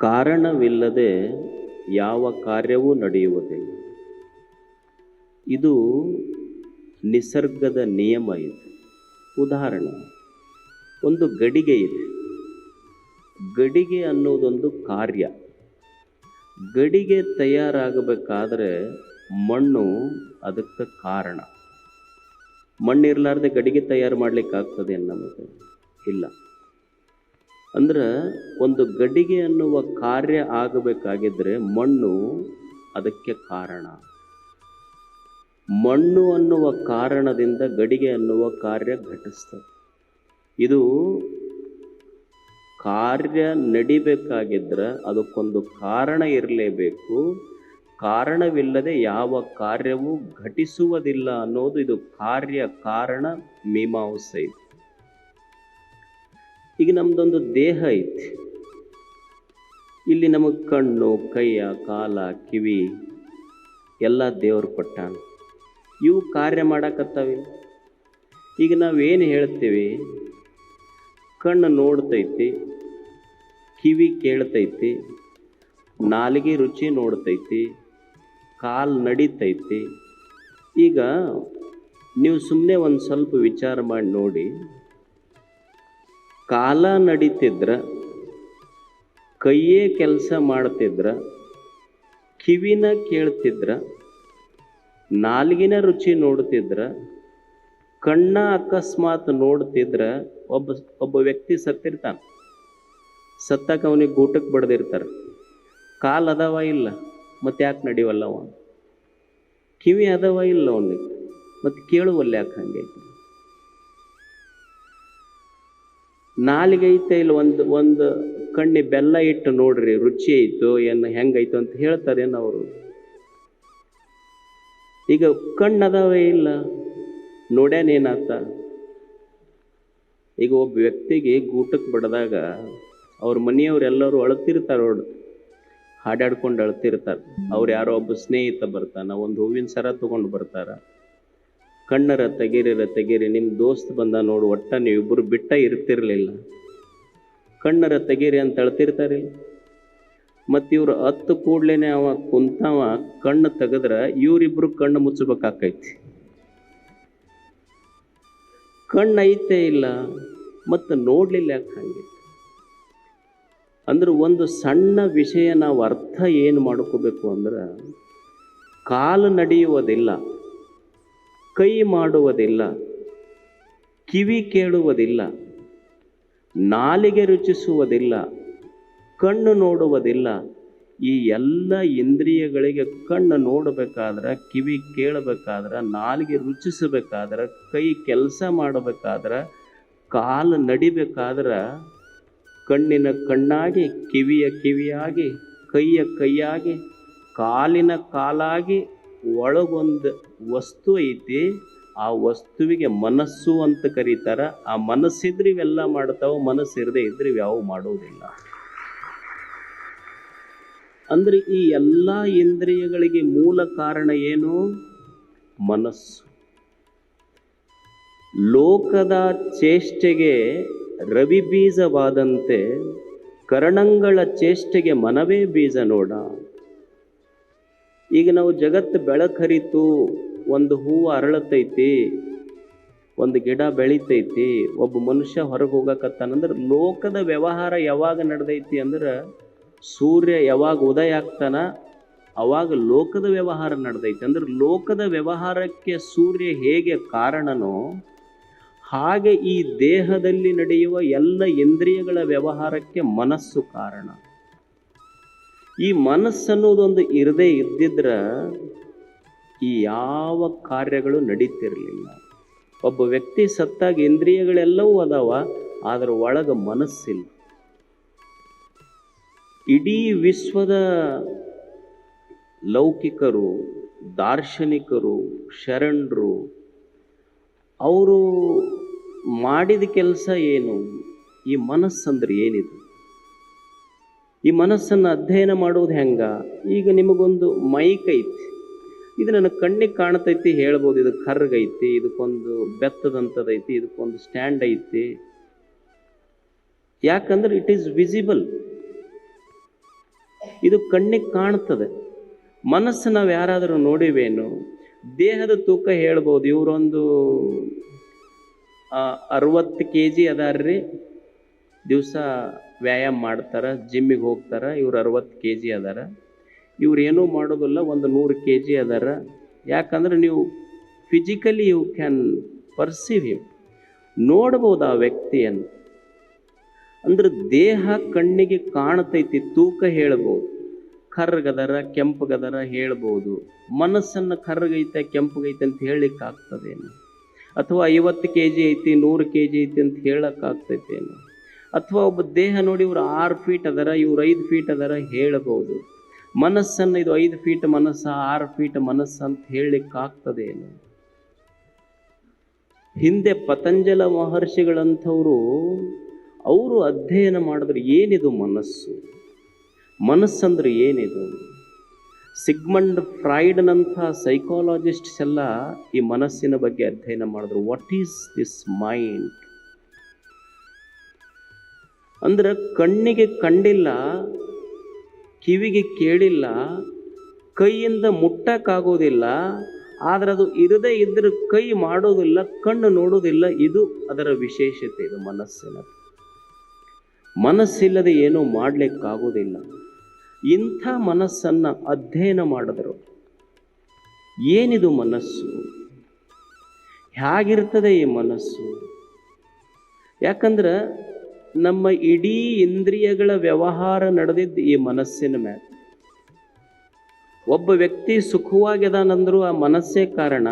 ಕಾರಣವಿಲ್ಲದೆ ಯಾವ ಕಾರ್ಯವೂ ನಡೆಯುವುದಿಲ್ಲ. ಇದು ನಿಸರ್ಗದ ನಿಯಮ ಇದೆ. ಉದಾಹರಣೆ, ಒಂದು ಗಡಿಗೆ ಇದೆ. ಗಡಿಗೆ ಅನ್ನೋದೊಂದು ಕಾರ್ಯ. ಗಡಿಗೆ ತಯಾರಾಗಬೇಕಾದ್ರೆ ಮಣ್ಣು ಅದಕ್ಕೆ ಕಾರಣ. ಮಣ್ಣಿರಲಾರ್ದೆ ಗಡಿಗೆ ತಯಾರು ಮಾಡಲಿಕ್ಕೆ ಆಗ್ತದೆ ನಮಗೆ? ಇಲ್ಲ. ಅಂದ್ರೆ ಒಂದು ಗಡಿಗೆ ಅನ್ನುವ ಕಾರ್ಯ ಆಗಬೇಕಾಗಿದ್ರೆ ಮಣ್ಣು ಅದಕ್ಕೆ ಕಾರಣ. ಮಣ್ಣು ಅನ್ನುವ ಕಾರಣದಿಂದ ಗಡಿಗೆ ಅನ್ನುವ ಕಾರ್ಯ ಘಟಿಸ್ತದೆ. ಇದು ಕಾರ್ಯ ನಡಿಬೇಕಾಗಿದ್ರೆ ಅದಕ್ಕೊಂದು ಕಾರಣ ಇರಲೇಬೇಕು. ಕಾರಣವಿಲ್ಲದೆ ಯಾವ ಕಾರ್ಯವೂ ಘಟಿಸುವುದಿಲ್ಲ ಅನ್ನೋದು ಇದು ಕಾರ್ಯ ಕಾರಣ ಮೀಮಾಂಸೆ ಇದೆ. ಈಗ ನಮ್ದೊಂದು ದೇಹ ಐತಿ. ಇಲ್ಲಿ ನಮಗೆ ಕಣ್ಣು, ಕೈಯ, ಕಾಲ, ಕಿವಿ ಎಲ್ಲ ದೇವರು ಕೊಟ್ಟಾನ. ಇವು ಕಾರ್ಯ ಮಾಡಕತ್ತವೆ ಈಗ ನಾವೇನು ಹೇಳ್ತೀವಿ? ಕಣ್ಣು ನೋಡ್ತೈತಿ, ಕಿವಿ ಕೇಳ್ತೈತಿ, ನಾಲಿಗೆ ರುಚಿ ನೋಡ್ತೈತಿ, ಕಾಲು ನಡೀತೈತಿ. ಈಗ ನೀವು ಸುಮ್ಮನೆ ಒಂದು ಸ್ವಲ್ಪ ವಿಚಾರ ಮಾಡಿ ನೋಡಿ. ಕಾಲ ನಡೀತಿದ್ರ, ಕೈಯೇ ಕೆಲಸ ಮಾಡ್ತಿದ್ರ, ಕಿವಿನ ಕೇಳ್ತಿದ್ರ, ನಾಲ್ಗಿನ ರುಚಿ ನೋಡ್ತಿದ್ರ, ಕಣ್ಣ ಅಕಸ್ಮಾತ್ ನೋಡ್ತಿದ್ರ, ಒಬ್ಬ ಒಬ್ಬ ವ್ಯಕ್ತಿ ಸತ್ತಿರ್ತಾನ. ಸತ್ತಾಕ ಅವನಿಗೆ ಗೂಟಕ್ಕೆ ಬಡ್ದಿರ್ತಾರೆ. ಕಾಲು ಅದಾವ ಇಲ್ಲ, ಮತ್ತೆ ಯಾಕೆ ನಡಿವಲ್ಲ ಅವನು ಕಿವಿ ಅದಾವ ಇಲ್ಲ ಅವನಿಗೆ, ಮತ್ತೆ ಕೇಳುವಲ್ಲ ಯಾಕೆ ಹಂಗೆ ನಾಲಿಗೆ ಐತೆ ಇಲ್ಲ ಒಂದು ಒಂದು ಕಣ್ಣಿ ಬೆಲ್ಲ ಇಟ್ಟು ನೋಡ್ರಿ, ರುಚಿ ಐತು ಏನು, ಹೆಂಗೈತು ಅಂತ ಹೇಳ್ತಾರೇನು ಅವರು. ಈಗ ಕಣ್ಣು ಅದಾವೇ ಇಲ್ಲ? ನೋಡ್ಯಾನೇನಾತ ಈಗ ಒಬ್ಬ ವ್ಯಕ್ತಿಗೆ ಗೂಟಕ್ಕೆ ಬಡ್ದಾಗ ಅವ್ರ ಮನೆಯವರೆಲ್ಲರೂ ಅಳ್ತಿರ್ತಾರೆ ನೋಡು. ಹಾಡಾಡ್ಕೊಂಡು ಅಳ್ತಿರ್ತಾರೆ. ಅವ್ರು ಯಾರೋ ಒಬ್ಬ ಸ್ನೇಹಿತ ಬರ್ತಾನ, ಒಂದು ಹೂವಿನ ಸರ ತಗೊಂಡು ಬರ್ತಾರ. ಕಣ್ಣರ ತೆಗೀರಿರ ತೆಗೀರಿ ನಿಮ್ಮ ದೋಸ್ತ್ ಬಂದ ನೋಡು, ಒಟ್ಟ ನೀವಿಬ್ಬರು ಬಿಟ್ಟ ಇರ್ತಿರಲಿಲ್ಲ. ಕಣ್ಣರ ತೆಗೀರಿ ಅಂತ ಹೇಳ್ತಿರ್ತಾರಿಲ್ಲ. ಮತ್ತು ಇವರು ಹತ್ತು ಕೂಡ್ಲೇನೆ ಅವ ಕುಂತವ, ಕಣ್ಣು ತೆಗೆದ್ರೆ ಇವರಿಬ್ಬರು ಕಣ್ಣು ಮುಚ್ಚಬೇಕಾಕೈತಿ ಕಣ್ಣು ಐತೆ ಇಲ್ಲ ಮತ್ತು ನೋಡ್ಲಿಲ್ಲ ಯಾಕೆ ಹಂಗೆ? ಅಂದ್ರೆ ಒಂದು ಸಣ್ಣ ವಿಷಯ ನಾವು ಅರ್ಥ ಏನು ಮಾಡ್ಕೋಬೇಕು ಅಂದ್ರೆ, ಕಾಲು ನಡೆಯುವುದಿಲ್ಲ. ಕೈ ಮಾಡುವುದಿಲ್ಲ, ಕಿವಿ ಕೇಳುವುದಿಲ್ಲ, ನಾಲಿಗೆ ರುಚಿಸುವುದಿಲ್ಲ, ಕಣ್ಣು ನೋಡುವುದಿಲ್ಲ, ಈ ಎಲ್ಲ ಇಂದ್ರಿಯಗಳಿಗೆ ಕಣ್ಣು ನೋಡಬೇಕಾದ್ರೆ, ಕಿವಿ ಕೇಳಬೇಕಾದ್ರೆ, ನಾಲಿಗೆ ರುಚಿಸಬೇಕಾದ್ರೆ, ಕೈ ಕೆಲಸ ಮಾಡಬೇಕಾದ್ರೆ, ಕಾಲು ನಡಿಬೇಕಾದ್ರೆ, ಕಣ್ಣಿನ ಕಣ್ಣಾಗಿ, ಕಿವಿಯ ಕಿವಿಯಾಗಿ, ಕೈಯ ಕೈಯಾಗಿ, ಕಾಲಿನ ಕಾಲಾಗಿ ಒಳಗೊಂದು ವಸ್ತು ಐತಿ, ಆ ವಸ್ತುವಿಗೆ ಮನಸ್ಸು ಅಂತ ಕರೀತಾರ. ಆ ಮನಸ್ಸಿದ್ರೆ ಇವೆಲ್ಲ ಮಾಡ್ತಾವೆ, ಮನಸ್ಸು ಇದ್ರೆ ಇವ್ಯಾವು ಮಾಡೋದಿಲ್ಲ. ಅಂದ್ರೆ ಈ ಎಲ್ಲ ಇಂದ್ರಿಯಗಳಿಗೆ ಮೂಲ ಕಾರಣ ಏನು? ಮನಸ್ಸು. ಲೋಕದ ಚೇಷ್ಟೆಗೆ ರವಿ ಬೀಜವಾದಂತೆ ಕರಣಂಗಳ ಚೇಷ್ಟೆಗೆ ಮನವೇ ಬೀಜ ನೋಡ. ಈಗ ನಾವು ಜಗತ್ತು ಬೆಳಕರಿತು, ಒಂದು ಹೂವು ಅರಳತೈತಿ, ಒಂದು ಗಿಡ ಬೆಳಿತೈತಿ, ಒಬ್ಬ ಮನುಷ್ಯ ಹೊರಗೆ ಹೋಗಕತ್ತಾನಂದ್ರೆ ಲೋಕದ ವ್ಯವಹಾರ ಯಾವಾಗ ನಡೆದೈತಿ ಅಂದ್ರೆ ಸೂರ್ಯ ಯಾವಾಗ ಉದಯ ಆಗ್ತಾನ, ಅವಾಗ ಲೋಕದ ವ್ಯವಹಾರ ನಡೆದೈತಿ. ಅಂದ್ರೆ ಲೋಕದ ವ್ಯವಹಾರಕ್ಕೆ ಸೂರ್ಯ ಹೇಗೆ ಕಾರಣನೋ, ಹಾಗೆ ಈ ದೇಹದಲ್ಲಿ ನಡೆಯುವ ಎಲ್ಲ ಇಂದ್ರಿಯಗಳ ವ್ಯವಹಾರಕ್ಕೆ ಮನಸ್ಸು ಕಾರಣ. ಈ ಮನಸ್ಸು ಅನ್ನೋದೊಂದು ಇರದೇ ಇದ್ದಿದ್ರೆ ಈ ಯಾವ ಕಾರ್ಯಗಳು ನಡೀತಿರಲಿಲ್ಲ. ಒಬ್ಬ ವ್ಯಕ್ತಿ ಸತ್ತಾಗ ಇಂದ್ರಿಯಗಳೆಲ್ಲವೂ ಅದಾವ, ಆದ್ರ ಒಳಗೆ ಮನಸ್ಸಿಲ್ಲ. ಇಡೀ ವಿಶ್ವದ ಲೌಕಿಕರು, ದಾರ್ಶನಿಕರು, ಶರಣರು, ಅವರು ಮಾಡಿದ ಕೆಲಸ ಏನು? ಈ ಮನಸ್ಸಂದ್ರೆ ಏನಿದೆ? ಈ ಮನಸ್ಸನ್ನು ಅಧ್ಯಯನ ಮಾಡೋದು ಹೆಂಗೆ? ಈಗ ನಿಮಗೊಂದು ಮೈಕ್ ಐತಿ. ಇದು ನನಗೆ ಕಣ್ಣಿಗೆ ಕಾಣ್ತೈತಿ, ಹೇಳ್ಬೋದು. ಇದು ಕರ್ಗೈತಿ ಇದಕ್ಕೊಂದು ಬೆತ್ತದಂಥದೈತಿ ಇದಕ್ಕೊಂದು ಸ್ಟ್ಯಾಂಡ್ ಐತಿ. ಯಾಕಂದ್ರೆ ಇಟ್ ಈಸ್ ವಿಸಿಬಲ್ ಇದು ಕಣ್ಣಿಗೆ ಕಾಣ್ತದೆ. ಮನಸ್ಸು ನಾವು ಯಾರಾದರೂ ನೋಡಿವೇನು? ದೇಹದ ತೂಕ ಹೇಳ್ಬೋದು. ಇವರೊಂದು ಅರವತ್ತು ಕೆ ಜಿ ಅದಾರ್ರಿ. ದಿವಸ ವ್ಯಾಯಾಮ ಮಾಡ್ತಾರ ಜಿಮ್ಮಿಗೆ ಹೋಗ್ತಾರ, ಇವ್ರು ಅರವತ್ತು ಕೆ ಜಿ ಅದಾರ. ಇವ್ರು ಏನೂ ಮಾಡೋದಿಲ್ಲ, ಒಂದು ನೂರು ಕೆ ಜಿ ಅದಾರ. ಯಾಕಂದ್ರೆ ನೀವು physically you can perceive him ನೋಡ್ಬೋದು ಆ ವ್ಯಕ್ತಿಯನ್ನು. ಅಂದ್ರೆ ದೇಹ ಕಣ್ಣಿಗೆ ಕಾಣ್ತೈತಿ, ತೂಕ ಹೇಳ್ಬೋದು. ಕರ್ಗದರ, ಕೆಂಪಗದರ ಹೇಳ್ಬೋದು. ಮನಸ್ಸನ್ನು ಕರ್ರಗೈತೆ ಕೆಂಪಗೈತೆ ಅಂತ ಹೇಳಲಿಕ್ಕೆ ಆಗ್ತದೇನು ಅಥವಾ ಐವತ್ತು ಕೆ ಜಿ ಐತಿ, ನೂರು ಕೆ ಜಿ ಐತಿ ಅಂತ ಹೇಳಕ್ಕಾಗ್ತೈತೇನು? ಅಥವಾ ಒಬ್ಬ ದೇಹ ನೋಡಿ ಇವ್ರು ಆರು ಫೀಟ್ ಅದರ, ಇವ್ರು ಐದು ಫೀಟ್ ಅದರ ಹೇಳಬಹುದು. ಮನಸ್ಸನ್ನು ಇದು ಐದು ಫೀಟ್ ಮನಸ್ಸ, ಆರು ಫೀಟ್ ಮನಸ್ಸು ಅಂತ ಹೇಳಲಿಕ್ಕಾಗ್ತದೆ ಏನು ಹಿಂದೆ ಪತಂಜಲ ಮಹರ್ಷಿಗಳಂಥವರು, ಅವರು ಅಧ್ಯಯನ ಮಾಡಿದ್ರೆ ಏನಿದು ಮನಸ್ಸು? ಮನಸ್ಸಂದ್ರೆ ಏನಿದು? ಸಿಗ್ಮಂಡ್ ಫ್ರಾಯ್ಡ್ನಂಥ ಸೈಕಾಲಜಿಸ್ಟ್ಸ್ ಎಲ್ಲ ಈ ಮನಸ್ಸಿನ ಬಗ್ಗೆ ಅಧ್ಯಯನ ಮಾಡಿದ್ರು. ವಾಟ್ ಈಸ್ ದಿಸ್ ಮೈಂಡ್ ಅಂದ್ರೆ ಕಣ್ಣಿಗೆ ಕಂಡಿಲ್ಲ, ಕಿವಿಗೆ ಕೇಳಿಲ್ಲ, ಕೈಯಿಂದ ಮುಟ್ಟಕ್ಕಾಗೋದಿಲ್ಲ, ಆದ್ರೆ ಅದು ಇರದೇ ಇದ್ರೆ ಕೈ ಮಾಡೋದಿಲ್ಲ, ಕಣ್ಣು ನೋಡೋದಿಲ್ಲ, ಇದು ಅದರ ವಿಶೇಷತೆ, ಇದು ಮನಸ್ಸಿನ ಮನಸ್ಸಿಲ್ಲದೆ ಏನೂ ಮಾಡಲಿಕ್ಕಾಗೋದಿಲ್ಲ. ಇಂಥ ಮನಸ್ಸನ್ನು ಅಧ್ಯಯನ ಮಾಡಿದ್ರು. ಏನಿದು ಮನಸ್ಸು? ಹೇಗಿರ್ತದೆ ಈ ಮನಸ್ಸು? ಯಾಕಂದ್ರೆ ನಮ್ಮ ಇಡೀ ಇಂದ್ರಿಯಗಳ ವ್ಯವಹಾರ ನಡೆದಿದ್ದು ಈ ಮನಸ್ಸಿನ ಮೇಲೆ ಒಬ್ಬ ವ್ಯಕ್ತಿ ಸುಖವಾಗಿದಾನಂದ್ರು ಆ ಮನಸ್ಸೇ ಕಾರಣ,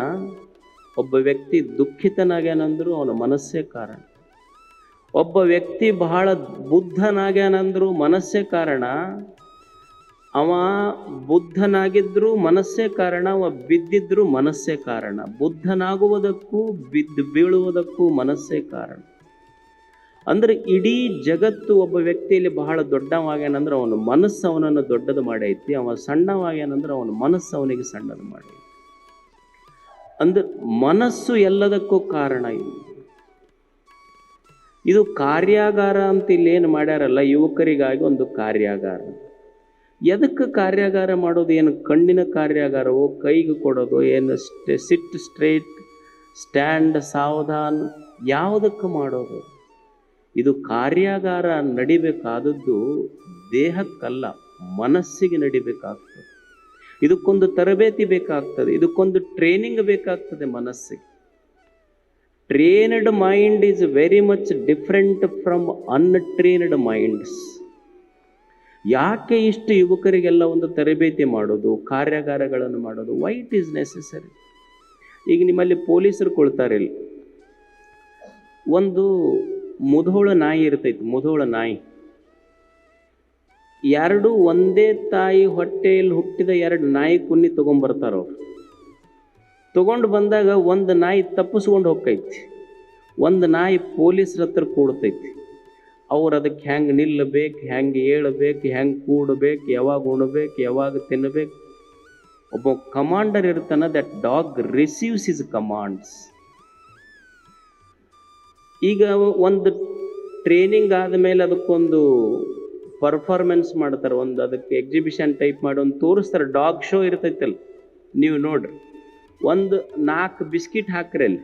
ಒಬ್ಬ ವ್ಯಕ್ತಿ ದುಃಖಿತನಾಗ್ಯಾನಂದ್ರು ಅವನ ಮನಸ್ಸೇ ಕಾರಣ. ಒಬ್ಬ ವ್ಯಕ್ತಿ ಬಹಳ ಬುದ್ಧನಾಗ್ಯಾನಂದ್ರು ಮನಸ್ಸೇ ಕಾರಣ, ಅವ ಬುದ್ಧನಾಗಿದ್ದರೂ ಮನಸ್ಸೇ ಕಾರಣ, ಅವ ಬಿದ್ದಿದ್ರು ಮನಸ್ಸೇ ಕಾರಣ. ಬುದ್ಧನಾಗುವುದಕ್ಕೂ ಬಿದ್ದು ಬೀಳುವುದಕ್ಕೂ ಮನಸ್ಸೇ ಕಾರಣ. ಅಂದ್ರೆ ಇಡೀ ಜಗತ್ತು ಒಬ್ಬ ವ್ಯಕ್ತಿಯಲ್ಲಿ ಬಹಳ ದೊಡ್ಡವಾಗ್ಯಾನಂದ್ರೆ ಅವನ ಮನಸ್ಸು ಅವನನ್ನು ದೊಡ್ಡದು ಮಾಡೈತಿ, ಅವ ಸಣ್ಣವಾಗ್ಯಾನಂದ್ರೆ ಅವನ ಮನಸ್ಸು ಅವನಿಗೆ ಸಣ್ಣದು ಮಾಡಿ ಅಂದ್ರೆ ಮನಸ್ಸು ಎಲ್ಲದಕ್ಕೂ ಕಾರಣ ಇದು. ಇದು ಕಾರ್ಯಾಗಾರ ಅಂತ ಇಲ್ಲಿ ಏನು ಮಾಡ್ಯಾರಲ್ಲ, ಯುವಕರಿಗಾಗಿ ಒಂದು ಕಾರ್ಯಾಗಾರ. ಎದಕ್ಕೆ ಕಾರ್ಯಾಗಾರ ಮಾಡೋದು, ಏನು ಕಣ್ಣಿನ ಕಾರ್ಯಾಗಾರವೋ, ಕೈಗೆ ಕೊಡೋದು, ಏನು ಸ್ಟೆ ಸಿಟ್ ಸ್ಟ್ರೇಟ್, ಸ್ಟ್ಯಾಂಡ್, ಸಾವಧಾನ್, ಯಾವುದಕ್ಕೆ ಮಾಡೋದು? ಇದು ಕಾರ್ಯಾಗಾರ ನಡಿಬೇಕಾದದ್ದು ದೇಹಕ್ಕಲ್ಲ, ಮನಸ್ಸಿಗೆ ನಡಿಬೇಕಾಗ್ತದೆ. ಇದಕ್ಕೊಂದು ತರಬೇತಿ ಬೇಕಾಗ್ತದೆ, ಇದಕ್ಕೊಂದು ಟ್ರೈನಿಂಗ್ ಬೇಕಾಗ್ತದೆ ಮನಸ್ಸಿಗೆ. Trained mind is very much different from untrained minds ಯಾಕೆ ಇಷ್ಟು ಯುವಕರಿಗೆಲ್ಲ ಒಂದು ತರಬೇತಿ ಮಾಡೋದು, ಕಾರ್ಯಾಗಾರಗಳನ್ನು ಮಾಡೋದು? ವೈಟ್ ಈಸ್ ನೆಸೆಸರಿ ಈಗ ನಿಮ್ಮಲ್ಲಿ ಪೊಲೀಸರು ಕೊಳ್ತಾರೆ ಇಲ್ಲಿ. ಒಂದು ಮುಧೋಳ ನಾಯಿ ಇರ್ತೈತಿ, ಮುಧೋಳ ನಾಯಿ. ಎರಡು ಒಂದೇ ತಾಯಿ ಹೊಟ್ಟೆಯಲ್ಲಿ ಹುಟ್ಟಿದ ಎರಡು ನಾಯಿ ಕುನ್ನಿ ತಗೊಂಡ್ಬರ್ತಾರ ಅವ್ರು. ತಗೊಂಡು ಬಂದಾಗ ಒಂದು ನಾಯಿ ತಪ್ಪಿಸ್ಕೊಂಡು ಹೋಗ್ತೈತಿ, ಒಂದು ನಾಯಿ ಪೊಲೀಸ್ರ ಹತ್ರ ಕೂಡ್ತೈತಿ. ಅವ್ರು ಅದಕ್ಕೆ ಹೆಂಗೆ ನಿಲ್ಲಬೇಕು ಹೆಂಗೆ ಏಳಬೇಕು ಹೆಂಗೆ ಕೂಡಬೇಕು, ಯಾವಾಗ ಉಣ್ಬೇಕು, ಯಾವಾಗ ತಿನ್ನಬೇಕು ಒಬ್ಬ ಕಮಾಂಡರ್ ಇರ್ತಾನ that dog receives is commands ಈಗ ಒಂದು ಟ್ರೈನಿಂಗ್ ಆದಮೇಲೆ ಅದಕ್ಕೊಂದು ಪರ್ಫಾರ್ಮೆನ್ಸ್ ಮಾಡ್ತಾರೆ. ಒಂದು ಅದಕ್ಕೆ ಎಕ್ಸಿಬಿಷನ್ ಟೈಪ್ ಮಾಡಿ ಒಂದು ತೋರಿಸ್ತಾರೆ. ಡಾಗ್ ಶೋ ಇರ್ತೈತಲ್ಲ, ನೀವು ನೋಡ್ರಿ. ಒಂದು ನಾಲ್ಕು ಬಿಸ್ಕಿಟ್ ಹಾಕ್ರಿ ಅಲ್ಲಿ.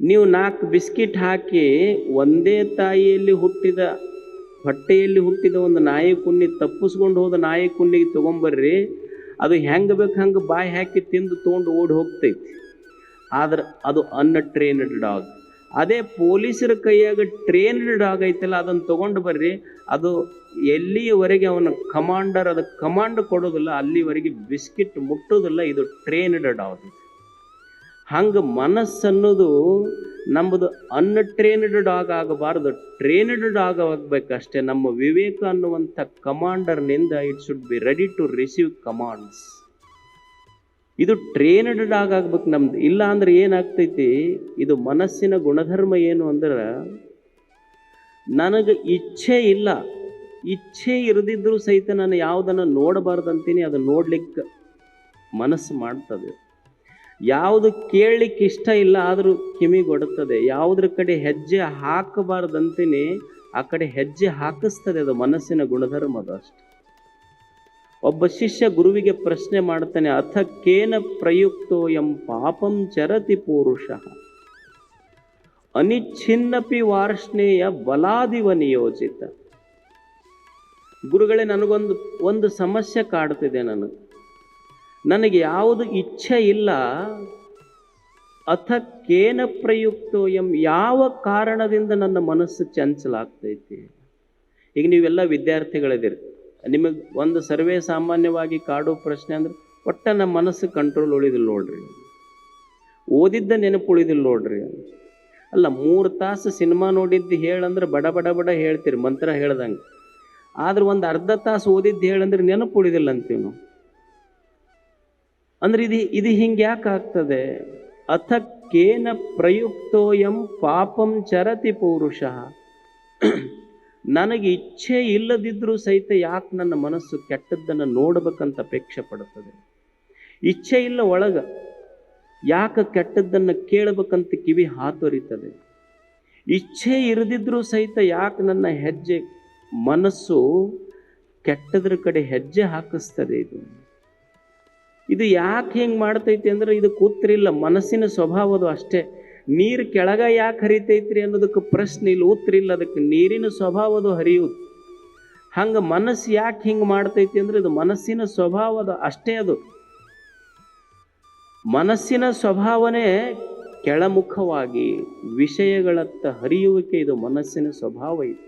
ನೀವು ನಾಲ್ಕು ಬಿಸ್ಕಿಟ್ ಹಾಕಿ ಒಂದೇ ತಾಯಿಯಲ್ಲಿ ಹುಟ್ಟಿದ, ಹೊಟ್ಟೆಯಲ್ಲಿ ಹುಟ್ಟಿದ ಒಂದು ನಾಯಿ ಕುನ್ನಿ ತಪ್ಪಿಸ್ಕೊಂಡು ಹೋದ ನಾಯಿ ಕುನ್ನಿಗೆ ತೊಗೊಂಬರ್ರಿ. ಅದು ಹೆಂಗೆ ಬೇಕು ಹಂಗೆ ಬಾಯಿ ಹಾಕಿ ತಿಂದು ತೊಗೊಂಡು ಓಡಿ ಹೋಗ್ತೈತಿ. ಆದ್ರೆ ಅದು ಅನ್ಟ್ರೈನ್ಡ್ ಡಾಗ್ ಅದೇ ಪೊಲೀಸರ ಕೈಯಾಗ ಟ್ರೇನ್ಡ್ ಡಾಗ್ ಐತಲ್ಲ ಅದನ್ನು ತಗೊಂಡು ಬರ್ರಿ. ಅದು ಎಲ್ಲಿಯವರೆಗೆ ಅವನ ಕಮಾಂಡರ್ ಅದು ಕಮಾಂಡ್ ಕೊಡೋದಿಲ್ಲ, ಅಲ್ಲಿವರೆಗೆ ಬಿಸ್ಕಿಟ್ ಮುಟ್ಟೋದಿಲ್ಲ, ಇದು ಟ್ರೇನ್ಡ್ ಡಾಗ್ ಹಂಗೆ ಮನಸ್ಸನ್ನೋದು ನಮ್ಮದು ಅನ್ಟ್ರೇನ್ಡ್ ಡಾಗ್ ಆಗಬಾರ್ದು. ಟ್ರೇನ್ಡ್ ಡಾಗ್ ಆಗಬೇಕಷ್ಟೇ. ನಮ್ಮ ವಿವೇಕ ಅನ್ನುವಂಥ ಕಮಾಂಡರ್ನಿಂದ it should be ready to receive commands ಇದು ಟ್ರೇನಡ್ ಡಾಗ್ ನಮ್ದು. ಇಲ್ಲ ಅಂದ್ರೆ ಏನಾಗ್ತೈತಿ? ಇದು ಮನಸ್ಸಿನ ಗುಣಧರ್ಮ ಏನು ಅಂದ್ರೆ ನನಗೆ ಇಚ್ಛೆ ಇಲ್ಲ. ಇಚ್ಛೆ ಇರದಿದ್ರೂ ಸಹಿತ ನಾನು ಯಾವುದನ್ನು ನೋಡಬಾರ್ದಂತೀನಿ ಅದು ನೋಡ್ಲಿಕ್ಕೆ ಮನಸ್ಸು ಮಾಡ್ತದೆ. ಯಾವುದು ಕೇಳಲಿಕ್ಕೆ ಇಷ್ಟ ಇಲ್ಲ ಆದರೂ ಕಿಮಿಗೊಡುತ್ತದೆ ಯಾವುದ್ರ ಕಡೆ ಹೆಜ್ಜೆ ಹಾಕಬಾರ್ದಂತೀನಿ, ಆ ಕಡೆ ಹೆಜ್ಜೆ ಹಾಕಿಸ್ತದೆ ಅದು ಮನಸ್ಸಿನ ಗುಣಧರ್ಮ ಅಷ್ಟೆ. ಒಬ್ಬ ಶಿಷ್ಯ ಗುರುವಿಗೆ ಪ್ರಶ್ನೆ ಮಾಡ್ತಾನೆ ಅಥ ಕೇನ ಪ್ರಯುಕ್ತೋ ಎಂ ಪಾಪಂ ಚರತಿ ಪುರುಷ? ಅನಿಚ್ಛಿನ್ನಪಿ ವಾರ್ಷ್ಣೇಯ ಬಲಾದಿವ ನಿಯೋಜಿತ. ಗುರುಗಳೇ, ನನಗೊಂದು, ಒಂದು ಸಮಸ್ಯೆ ಕಾಡ್ತಿದೆ ನನಗೆ. ನನಗೆ ಯಾವುದು ಇಚ್ಛೆ ಇಲ್ಲ ಅಥ ಕೇನ ಪ್ರಯುಕ್ತೋ ಎಂ ಯಾವ ಕಾರಣದಿಂದ ನನ್ನ ಮನಸ್ಸು ಚಂಚಲಾಗ್ತೈತಿ? ಈಗ ನೀವೆಲ್ಲ ವಿದ್ಯಾರ್ಥಿಗಳಿದ್ದೀರಿ. ನಿಮಗೆ ಒಂದು ಸರ್ವೇ ಸಾಮಾನ್ಯವಾಗಿ ಕಾಡೋ ಪ್ರಶ್ನೆ ಅಂದ್ರೆ ಒಟ್ಟ ನಮ್ಮ ಮನಸ್ಸು ಕಂಟ್ರೋಲ್ ಉಳಿದಿಲ್ಲ ನೋಡ್ರಿ. ಓದಿದ್ದ ನೆನಪು ಉಳಿದಿಲ್ಲ ನೋಡ್ರಿ. ಅಲ್ಲ, ಮೂರು ತಾಸು ಸಿನಿಮಾ ನೋಡಿದ್ದು ಹೇಳಂದ್ರೆ ಬಡ ಬಡ ಬಡ ಹೇಳ್ತೀರಿ, ಮಂತ್ರ ಹೇಳ್ದಂಗೆ. ಆದ್ರೆ ಒಂದು ಅರ್ಧ ತಾಸು ಓದಿದ್ದು ಹೇಳಂದ್ರೆ ನೆನಪು ಉಳಿದಿಲ್ಲ ಅಂತೀವಿ ನಾವು. ಅಂದ್ರೆ ಇದು ಇದು ಹಿಂಗೆ ಯಾಕೆ ಆಗ್ತದೆ? ಅಥ ಕೇನ ಪ್ರಯುಕ್ತೋಯಂ ಪಾಪಂ ಚರತಿ ಪೌರುಷ. ನನಗೆ ಇಚ್ಛೆ ಇಲ್ಲದಿದ್ದರೂ ಸಹಿತ ಯಾಕೆ ನನ್ನ ಮನಸ್ಸು ಕೆಟ್ಟದ್ದನ್ನು ನೋಡ್ಬೇಕಂತ ಅಪೇಕ್ಷೆ ಪಡುತ್ತದೆ? ಇಚ್ಛೆ ಇಲ್ಲ ಒಳಗ, ಯಾಕೆ ಕೆಟ್ಟದ್ದನ್ನು ಕೇಳಬೇಕಂತ ಕಿವಿ ಹಾತೊರಿತದೆ? ಇಚ್ಛೆ ಇರದಿದ್ರೂ ಸಹಿತ ಯಾಕೆ ನನ್ನ ಹೆಜ್ಜೆ, ಮನಸ್ಸು ಕೆಟ್ಟದ್ರ ಕಡೆ ಹೆಜ್ಜೆ ಹಾಕಿಸ್ತದೆ ಇದು? ಇದು ಯಾಕೆ ಹಿಂಗೆ ಮಾಡ್ತೈತಿ ಅಂದ್ರೆ ಇದು ಕೂತ್ರಿಲ್ಲ, ಮನಸ್ಸಿನ ಸ್ವಭಾವದು ಅಷ್ಟೇ. ನೀರು ಕೆಳಗ ಯಾಕೆ ಹರಿತೈತ್ರಿ ಅನ್ನೋದಕ್ಕೆ ಪ್ರಶ್ನೆ ಇಲ್ಲ, ಉತ್ತರ ಇಲ್ಲ. ಅದಕ್ಕೆ ನೀರಿನ ಸ್ವಭಾವ ಅದು ಹರಿಯುತ್ತೆ ಹಂಗೆ ಮನಸ್ಸು ಯಾಕೆ ಹಿಂಗೆ ಮಾಡ್ತೈತಿ ಅಂದ್ರೆ ಇದು ಮನಸ್ಸಿನ ಸ್ವಭಾವದ ಅಷ್ಟೇ ಅದು. ಮನಸ್ಸಿನ ಸ್ವಭಾವನೇ ಕೆಳಮುಖವಾಗಿ ವಿಷಯಗಳತ್ತ ಹರಿಯುವಿಕೆ ಇದು ಮನಸ್ಸಿನ ಸ್ವಭಾವ ಇದು.